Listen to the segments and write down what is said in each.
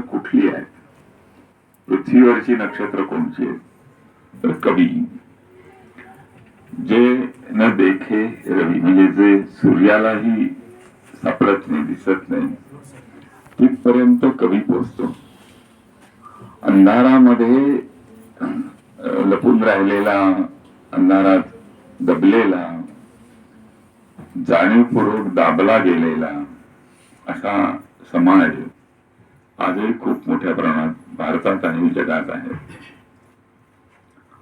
कुठली आहेत पृथ्वीवरची नक्षत्र कोणची आहेत तर कवी. जे न देखे रवी म्हणजे जे सूर्यालाही सापडत नाही दिसत नाही तिथपर्यंत कवी पोचतो अंधारामध्ये लपून राहिलेला अंधारात दबलेला जाणीवपूर्वक दाबला गेलेला असा समाज आजही खूप मोठ्या प्रमाणात भारतात आणि जगात आहे.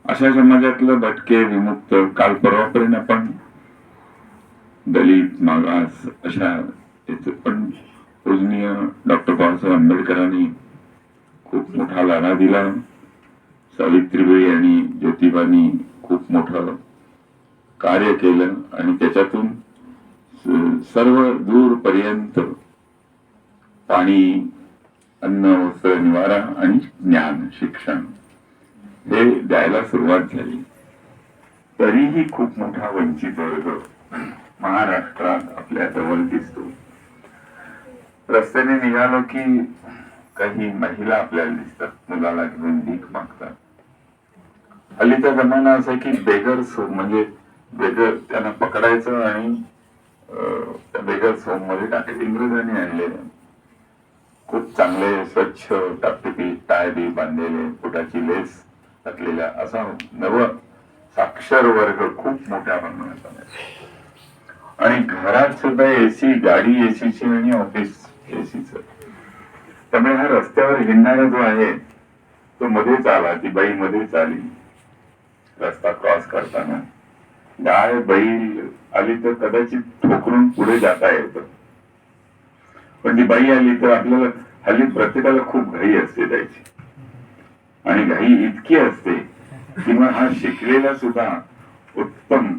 अशा समाजातलं भटके विमुक्त काल परवापर्यंत आपण दलित मागास अशा पण पूजनीय डॉक्टर बाबासाहेब आंबेडकरांनी खूप मोठा लढा दिला. सावित्रीबाई आणि ज्योतिबानी खूप मोठं कार्य केलं आणि त्याच्यातून सर्व दूरपर्यंत पाणी अन्न वस्त्र निवारा आणि ज्ञान शिक्षण. हे द्यायला सुरुवात झाली. तरीही खूप मोठा वंचित वर्ग महाराष्ट्रात आपल्या जवळ दिसतो. रस्त्याने निघालो की काही महिला आपल्याला दिसतात. मुलाला घेऊन भीक मागतात. हल्लीचा जमाना असा आहे की बेगर सो म्हणजे बेगर त्यांना पकडायचं आणि अं, त्या बेगर सोममध्ये टाकायचं इंग्रजांनी आणलेलं. खूप चांगले स्वच्छ टापटिपी टाय बी बांधलेले पोटाची लेस टाकलेल्या असा नव साक्षर वर्ग खूप मोठ्या प्रमाणात आणि घरात सुद्धा एसी गाडी एसीची आणि ऑफिस एसीच त्यामुळे हा रस्त्यावर हिंडणारा जो आहे तो मध्येच आला ती बाई मध्येच आली. रस्ता क्रॉस करताना. गाय बैल आली तर कदाचित ठोकरून पुढे जाता येतं. पण ती बाई आली तर आपल्याला हल्ली प्रत्येकाला खूप घाई असते त्याची. आणि घाई इतकी असते की मग हा शिकलेला सुद्धा उत्तम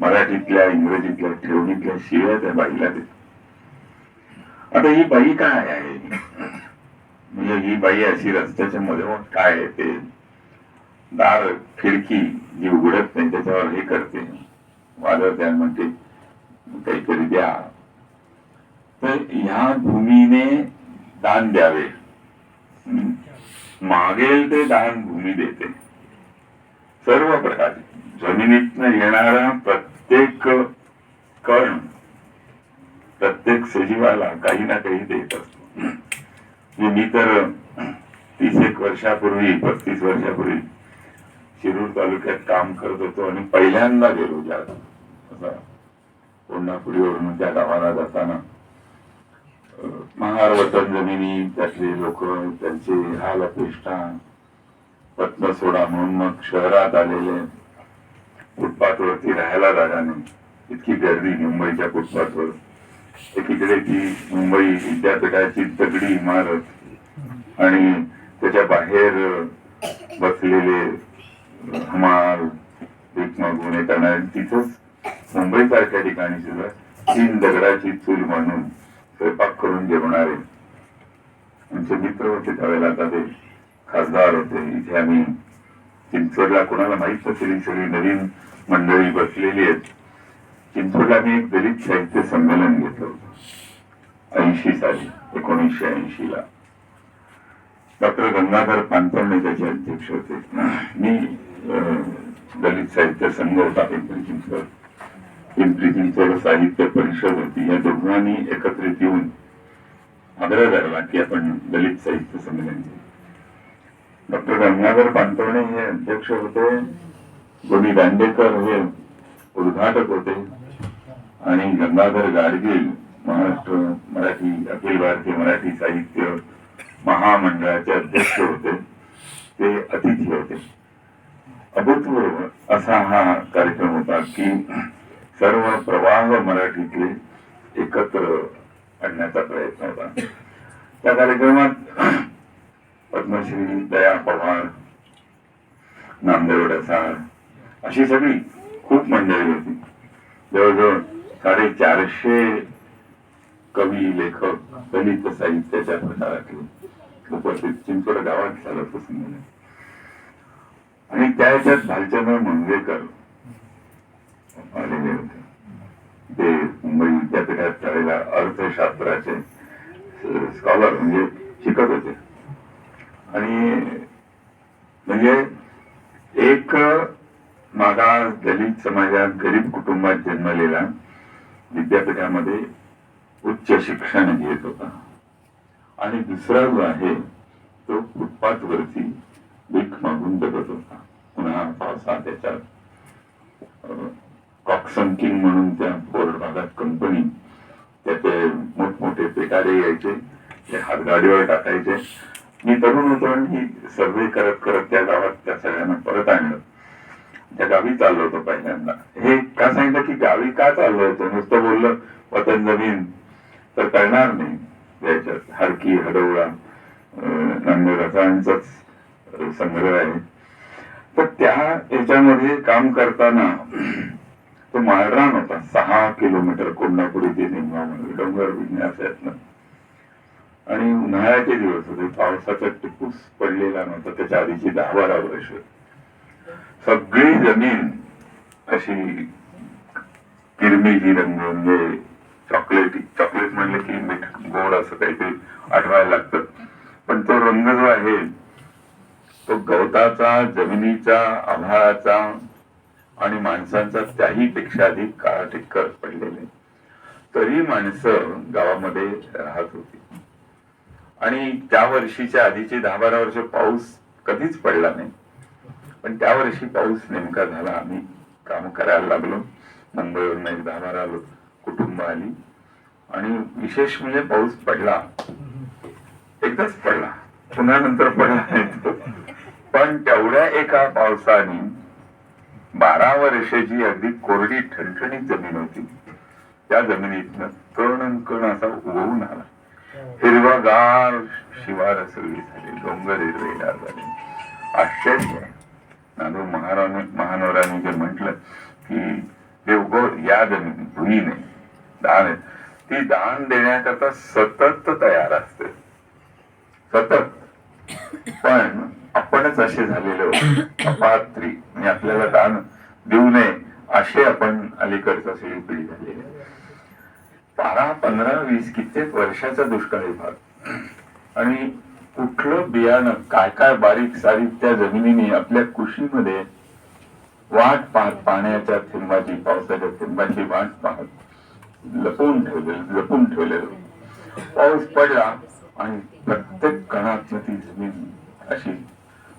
मराठीतल्या इंग्रजीतल्या ठेवणीतल्या शिव्या त्या बाईला देतो. आता ही बाई काय आहे? म्हणजे ही बाई अशी रस्त्याच्या मध्ये काय आहे ते? दार खिडकी जी उघडत नाही त्याच्यावर हे करते. वादळ त्या म्हणते काहीतरी द्या. तर ह्या भूमीने दान द्यावे. मागेल ते दान भूमी देते. सर्व प्रकारचे. जमिनीतनं येणारा प्रत्येक कण प्रत्येक सजीवाला काही ना काही देत असतो. म्हणजे मी तर तीस एक वर्षापूर्वी पस्तीस वर्षापूर्वी शिरूर तालुक्यात काम करत होतो आणि पहिल्यांदा गेलो ज्या असा कोल्हापुरीवरून त्या गावाला जाताना. महार वतन जमिनी त्यातले लोक त्यांचे हाल अपेष्टा पत्न सोडा म्हणून मग शहरात आलेले फुटपाथवरती राहायला जागा नाही इतकी गर्दी मुंबईच्या फुटपाथवर. एकीकडे ती मुंबई विद्यापीठाची दगडी इमारत आणि त्याच्या बाहेर बसलेले हमाल भीक मागून येताना तिथंच मुंबई सारख्या ठिकाणी सुद्धा तीन दगडाची चूल मांडून स्वयंपाक करून जेवणारे आमचे मित्र होते त्यावेळेला आता ते खासदार होते. इथे आम्ही चिंचवडला कोणाला माहीत नसेल सगळी नवीन मंडळी बसलेली आहेत. चिंचवडला आम्ही एक दलित साहित्य संमेलन घेतलं होतं. ऐंशी साली एकोणीसशे ऐंशी ला डॉक्टर गंगाधर पानपळणे त्याचे अध्यक्ष होते. मी अं, दलित साहित्य संघ होता पिंपरी चिंचवड पिंपरी चिंचवड साहित्य परिषद होती. या दोघांनी एकत्रित येऊन आग्रह धरला की आपण दलित साहित्य संमेलन डॉक्टर गंगाधर पानपळणे हे अध्यक्ष होते. गोनी दांडेकर हे उद्घाटक होते. आणि गंगाधर गाडगीळ महाराष्ट्र मराठी अखिल भारतीय मराठी साहित्य महामंडळाचे अध्यक्ष होते. ते अतिथी होते. अभूतपूर्व असा हा कार्यक्रम होता की सर्व प्रवाह मराठीतले एकत्र आणण्याचा प्रयत्न होता. त्या कार्यक्रमात पद्मश्री दया पवार नामदेव डसाळ अशी सगळी खूप मंडळी होती. जवळजवळ साडेचारशे कवी लेखक दलित साहित्याच्या प्रकारातले उपस्थित चिंचवड गावात झालं होतं आणि त्या ह्याच्यात भालचंद्र मंगेकर आलेले होते ते मुंबई विद्यापीठात त्यावेळेला अर्थशास्त्राचे स्कॉलर म्हणजे शिकत होते आणि म्हणजे एक मागास दलित समाजात गरीब कुटुंबात जन्मलेला विद्यापीठामध्ये उच्च शिक्षण घेत होता. आणि दुसरा जो आहे तो फुटपाथ वरती भीक मागून जगत होता. पुन्हा पावसा त्याच्यात कॉक्सन किंग म्हणून त्या बोर्ड भागात कंपनी त्याचे मोठमोठे पेटारे यायचे ते हातगाडीवर टाकायचे. मी तरुण होतो आणि सर्वे करत करत त्या गावात त्या सगळ्यांना परत आणलं. त्या गावी चाललो होतो पहिल्यांदा. हे का सांगितलं की गावी का चाललो होतो? नुसतं बोललं वतन जमीन. तर कळणार नाही. याच्यात हरकी हडवळा नांदेडाचांचाच संग्रह आहे. तर त्या याच्यामध्ये काम करताना तो माळरान होता. सहा किलोमीटर कोल्हापूर इथे निंबामध्ये डोंगर विन्यासातनं. आणि उन्हाळ्याचे दिवस होते. पावसाचा टिपूस पडलेला नव्हता. त्याच्या आधीची दहा बारा वर्ष. सगळी जमीन अशी किरमिजी रंग म्हणजे चॉकलेटी चॉकलेट म्हणले की मीठ गोड असं काहीतरी आठवायला लागतं. पण तो रंग जो आहे तो गवताचा जमिनीचा आभाळाचा आणि माणसांचा त्याही पेक्षा अधिक काळाटिक्कर पडलेले तरी माणसं गावामध्ये राहत होती. आणि त्या वर्षीच्या आधीचे दहा बारा वर्ष पाऊस कधीच पडला नाही. पण त्या वर्षी पाऊस नेमका झाला. आम्ही काम करायला लागलो. मुंबईवरून एक दहा बारा कुटुंब आली. आणि विशेष म्हणजे पाऊस पडला. एकदाच पडला. पुन्हा नंतर पडला नाही पण तेवढ्या एका पावसाने बारा वर्षाची अगदी कोरडी ठणठणीत जमीन होती. त्या जमिनीतनं कण कण असा उगवून आला. हिरवागार शिवार सगळी झाली. डोंगर हिरवेगार झाले. आश्चर्य. नादो महाराने महानवराने महानवरांनी जे म्हटलं की हे या जमिनी भुईने दान आहे. ती दान देण्याकरता सतत तयार असते. सतत. पण आपणच असे झालेले अपात्री म्हणजे आपल्याला दान देऊ नये असे आपण अलीकडचा सगळी पिढी झालेली बारा पंधरा वीस कित्येक वर्षाचा दुष्काळी भाग. आणि कुठलं बियाणं काय काय बारीक सारीक त्या जमिनीने आपल्या कुशीमध्ये वाट पाहत पाण्याच्या थेंबाची पावसाच्या थेंबाची वाट पाहत लपवून ठेवलेलं लपून ठेवलेलं. पाऊस पडला आणि प्रत्येक कणातनं ती जमीन अशी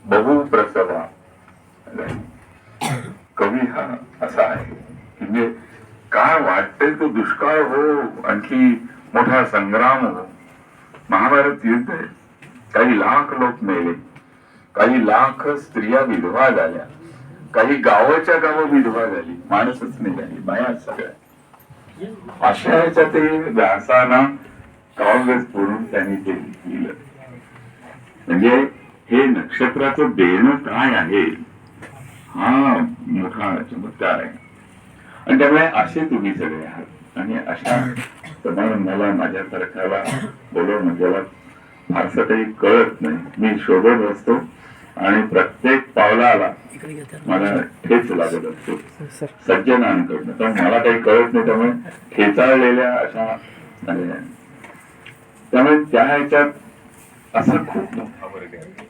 बहुप्रसवा. कवी हा असा आहे म्हणजे काय वाटतंय तो दुष्काळ हो आणखी मोठा संग्राम हो. महाभारत युद्ध आहे. काही लाख लोक मेले. काही लाख स्त्रिया विधवा झाल्या. काही गावाच्या गावं विधवा झाली. माणसच नाही झाली. बाया सगळ्या. अशा ह्याच्यात ते व्यासाना काँग्रेस फोडून त्यांनी ते लिहिलं म्हणजे हे नक्षत्राचं देणं काय आहे? हा मोठा चमत्कार आहे. आणि त्यामुळे असे तुम्ही सगळे आहात. आणि अशा समारंभाला तर्काला बोलवणं ज्याला फारसं काही कळत नाही. मी शोधत असतो आणि प्रत्येक पावलाला मला ठेच लागत असतो. सज्जनांकडनं. तर मला काही कळत नाही त्यामुळे ठेचाळलेल्या अशा झालेल्या त्यामुळे त्या ह्याच्यात असा खूप मोठा वर्ग आहे.